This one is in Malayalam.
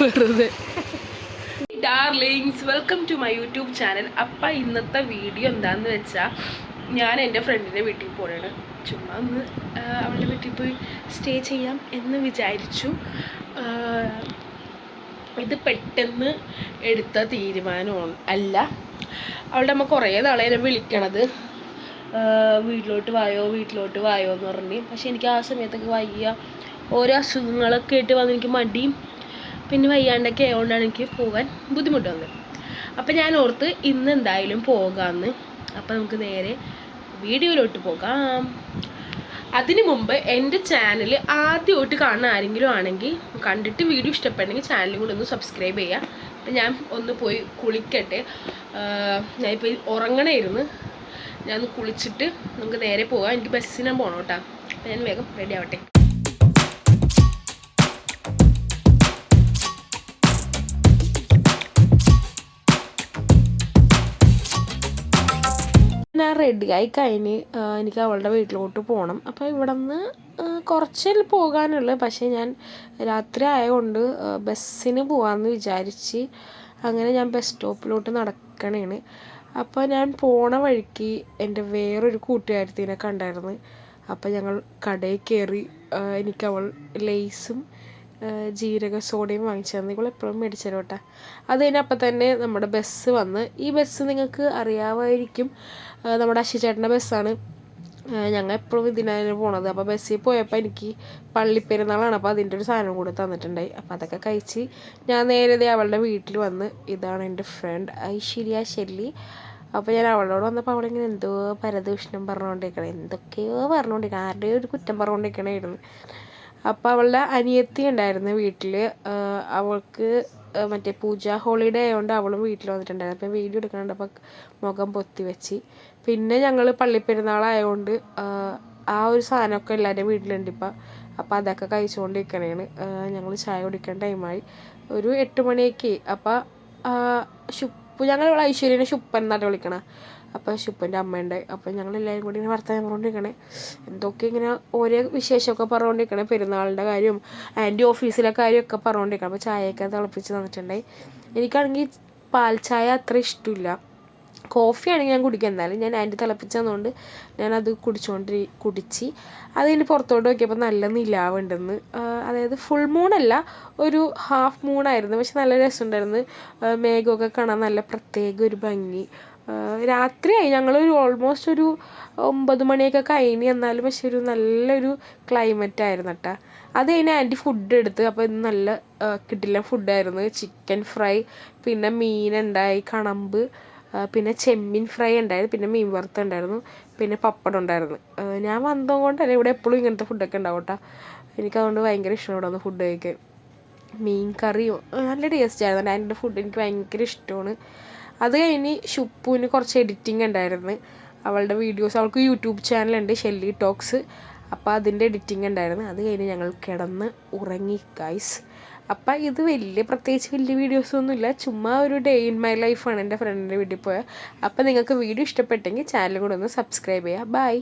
വെറുതെ. Darlings welcome to my YouTube channel അപ്പ ഇന്നത്തെ വീഡിയോ എന്താന്ന് വെച്ചാൽ ഞാൻ എന്റെ ഫ്രണ്ടിന്റെ വീട്ടിൽ പോവാണ് ചുമ്മാ ഒന്ന് അവളുടെ വീട്ടിൽ പോയി സ്റ്റേ ചെയ്യാം എന്ന് വിചാരിച്ചു. ഇത് പെട്ടെന്ന് എടുത്ത തീരുമാനമാണ്. അല്ല അവളുടെ അമ്മ കുറേ നാളെ വിളിക്കണത്. വീട്ടിലോട്ട് വായോ വീട്ടിലോട്ട് വായോ എന്ന് പറഞ്ഞ്. പക്ഷെ എനിക്ക് ആ സമയത്തൊക്കെ വയ്യ. ഓരോ അസുഖങ്ങളൊക്കെ ആയിട്ട് വന്ന് എനിക്ക് മടിയും പിന്നെ വയ്യാണ്ടൊക്കെ ആയതുകൊണ്ടാണ് എനിക്ക് പോകാൻ ബുദ്ധിമുട്ട് വന്നത് അപ്പം ഞാൻ ഓർത്ത് ഇന്ന് എന്തായാലും പോകാമെന്ന് അപ്പം നമുക്ക് നേരെ വീഡിയോയിലോട്ട് പോകാം. അതിനു മുമ്പ് എന്റെ ചാനൽ ആദ്യമായിട്ട് കാണുന്ന ആരെങ്കിലും ആണെങ്കിൽ കണ്ടിട്ട് വീഡിയോ ഇഷ്ടപ്പെട്ടെങ്കിൽ ചാനലും കൂടെ ഒന്ന് സബ്സ്ക്രൈബ് ചെയ്യുക. അപ്പം ഞാൻ ഒന്ന് പോയി കുളിക്കട്ടെ. ഞാനിപ്പോൾ ഉറങ്ങണമായിരുന്നു ഞാൻ ഒന്ന് കുളിച്ചിട്ട് നമുക്ക് നേരെ പോകാം. എനിക്ക് ബസ്സിനാണ് പോകണം കേട്ടോ. അപ്പം ഞാൻ വേഗം റെഡി ആവട്ടെ. ഞാൻ ആയി കഴിഞ്ഞ് എനിക്ക് അവളുടെ വീട്ടിലോട്ട് പോകണം അപ്പോൾ ഇവിടെ നിന്ന് കുറച്ചിൽ പോകാനുള്ളു. പക്ഷേ ഞാൻ രാത്രി ആയതുകൊണ്ട് ബസ്സിന് പോകാമെന്ന് വിചാരിച്ച് അങ്ങനെ ഞാൻ ബസ് സ്റ്റോപ്പിലോട്ട് നടക്കണേണ്. അപ്പോൾ ഞാൻ പോണ വഴിക്ക് എന്റെ വേറൊരു കൂട്ടുകാരത്തിനെ കണ്ടായിരുന്നു. അപ്പോൾ ഞങ്ങൾ കടയിൽ കയറി എനിക്ക് അവൾ ലേസും ജീരക സോഡയും വാങ്ങിച്ചു നിങ്ങൾ എപ്പോഴും മേടിച്ചു തരും കേട്ടോ. അത് കഴിഞ്ഞപ്പോൾ തന്നെ നമ്മുടെ ബസ് വന്ന്. ഈ ബസ് നിങ്ങൾക്ക് അറിയാമായിരിക്കും നമ്മുടെ നമ്മുടെ അശ്വചേട്ടന്റെ ബസ്സാണ്. ഞങ്ങൾ എപ്പോഴും ഇതിനാണ് പോണത്. അപ്പോൾ ബസ്സിൽ പോയപ്പോൾ എനിക്ക് പള്ളിപ്പെരുന്നാളാണ് അപ്പോൾ അതിന്റെ ഒരു സാധനം കൂടെ തന്നിട്ടുണ്ടായി. അപ്പോൾ അതൊക്കെ കഴിച്ച് ഞാൻ നേരെ അവളുടെ വീട്ടിൽ വന്ന് ഇതാണ് എന്റെ ഫ്രണ്ട് ഐശ്വര്യ ഷെല്ലി അപ്പോൾ ഞാൻ അവളോട് വന്നപ്പോൾ അവളിങ്ങനെ എന്തോ പരദൂഷണം പറഞ്ഞുകൊണ്ടിരിക്കണം എന്തൊക്കെയോ പറഞ്ഞുകൊണ്ടിരിക്കണം ആരുടെയോ ഒരു കുറ്റം പറഞ്ഞുകൊണ്ടിരിക്കണമായിരുന്നു അപ്പോൾ അവളുടെ അനിയത്തി ഉണ്ടായിരുന്നു വീട്ടിൽ അവൾക്ക് മറ്റേ പൂജ ഹോളിഡേ ആയതുകൊണ്ട് അവളും വീട്ടിൽ വന്നിട്ടുണ്ടായിരുന്നു. അപ്പോൾ വീഡിയോ എടുക്കാണ്ട് അപ്പോൾ മുഖം പൊത്തി വെച്ച്. പിന്നെ ഞങ്ങൾ പള്ളിപ്പെരുന്നാളായതുകൊണ്ട് ആ, ഒരു സാധനമൊക്കെ എല്ലാവരുടെയും വീട്ടിലുണ്ട് ഇപ്പം. അപ്പോൾ അതൊക്കെ കഴിച്ചുകൊണ്ടിരിക്കണേണ് ഞങ്ങൾ ചായ കുടിക്കാൻ ടൈമായി ഒരു എട്ട് മണിയൊക്കെ അപ്പോൾ ഷുപ്പ് ഞങ്ങൾ ഇവിടെ ഐശ്വര്യനെ ഷുപ്പൻ എന്നാണ് വിളിക്കണ. അപ്പോൾ ഷുപ്പന്റെ അമ്മയുണ്ട്. അപ്പോൾ ഞങ്ങൾ എല്ലാവരും കൂടി ഇങ്ങനെ വർത്തമാനം പറഞ്ഞുകൊണ്ടിരിക്കണേ എന്തൊക്കെ ഇങ്ങനെ ഓരോ വിശേഷമൊക്കെ പറഞ്ഞുകൊണ്ടിരിക്കണേ പെരുന്നാളിന്റെ കാര്യം ആന്റി ഓഫീസിലെ കാര്യമൊക്കെ പറഞ്ഞുകൊണ്ടിരിക്കണം അപ്പോൾ ചായയൊക്കെ തിളപ്പിച്ച് തന്നിട്ടുണ്ടായി എനിക്കാണെങ്കിൽ പാൽ ചായ അത്ര ഇഷ്ടമില്ല. കോഫി ആണെങ്കിൽ ഞാൻ കുടിക്കുക എന്നാലും ഞാൻ ആന്റി തിളപ്പിച്ച് തന്നുകൊണ്ട് ഞാനത് കുടിച്ചുകൊണ്ടിരി കുടിച്ച്. അത് കഴിഞ്ഞ് പുറത്തോട്ട് നോക്കിയപ്പോൾ നല്ല നിലാവുണ്ടെന്ന് അതായത് ഫുൾ മൂണല്ല ഒരു ഹാഫ് മൂണായിരുന്നു പക്ഷെ നല്ല രസമുണ്ടായിരുന്നു. മേഘമൊക്കെ കാണാൻ നല്ല പ്രത്യേക ഒരു ഭംഗി. രാത്രിയായി. ഞങ്ങളൊരു ഓൾമോസ്റ്റ് ഒരു ഒമ്പത് മണിയൊക്കെ കഴിഞ്ഞ് എന്നാലും പക്ഷെ ഒരു നല്ലൊരു ക്ലൈമറ്റ് ആയിരുന്നു കേട്ടോ അത് കഴിഞ്ഞ് ആന്റി ഫുഡ് എടുത്ത്. അപ്പോൾ ഇന്ന് നല്ല കിട്ടില്ല ഫുഡായിരുന്നു ചിക്കൻ ഫ്രൈ പിന്നെ മീനുണ്ടായി കണമ്പ് പിന്നെ ചെമ്മീൻ ഫ്രൈ ഉണ്ടായിരുന്നു. പിന്നെ മീൻ വറുത്ത ഉണ്ടായിരുന്നു. പിന്നെ പപ്പടം ഉണ്ടായിരുന്നു. ഞാൻ വന്നതുകൊണ്ടല്ല ഇവിടെ എപ്പോഴും ഇങ്ങനത്തെ ഫുഡൊക്കെ ഉണ്ടാവും കേട്ടോ എനിക്കതുകൊണ്ട് ഭയങ്കര ഇഷ്ടമാണ് ഫുഡ് കഴിക്കാൻ. മീൻ കറിയും നല്ല ടേസ്റ്റ് ആയിരുന്നു. അതിന്റെ ഫുഡ് എനിക്ക് ഭയങ്കര ഇഷ്ടമാണ്. അത് കഴിഞ്ഞ് ഷുപ്പുവിന് കുറച്ച് എഡിറ്റിംഗ് ഉണ്ടായിരുന്നു. അവളുടെ വീഡിയോസ് അവൾക്ക് യൂട്യൂബ് ചാനലുണ്ട് ഷെല്ലി ടോക്സ് അപ്പോൾ അതിന്റെ എഡിറ്റിംഗ് ഉണ്ടായിരുന്നു. അത് കഴിഞ്ഞ് ഞങ്ങൾ കിടന്ന് ഉറങ്ങി ഗൈസ് അപ്പം ഇത് വലിയ പ്രത്യേകിച്ച് വലിയ വീഡിയോസ് വീഡിയോസൊന്നുമില്ല ചുമ്മാ ഒരു ഡേ ഇൻ മൈ ലൈഫാണ് എന്റെ ഫ്രണ്ടിന്റെ വീട്ടിൽ പോയത്. അപ്പം നിങ്ങൾക്ക് വീഡിയോ ഇഷ്ടപ്പെട്ടെങ്കിൽ ചാനൽ കൂടെ ഒന്ന് സബ്സ്ക്രൈബ് ചെയ്യുക. ബൈ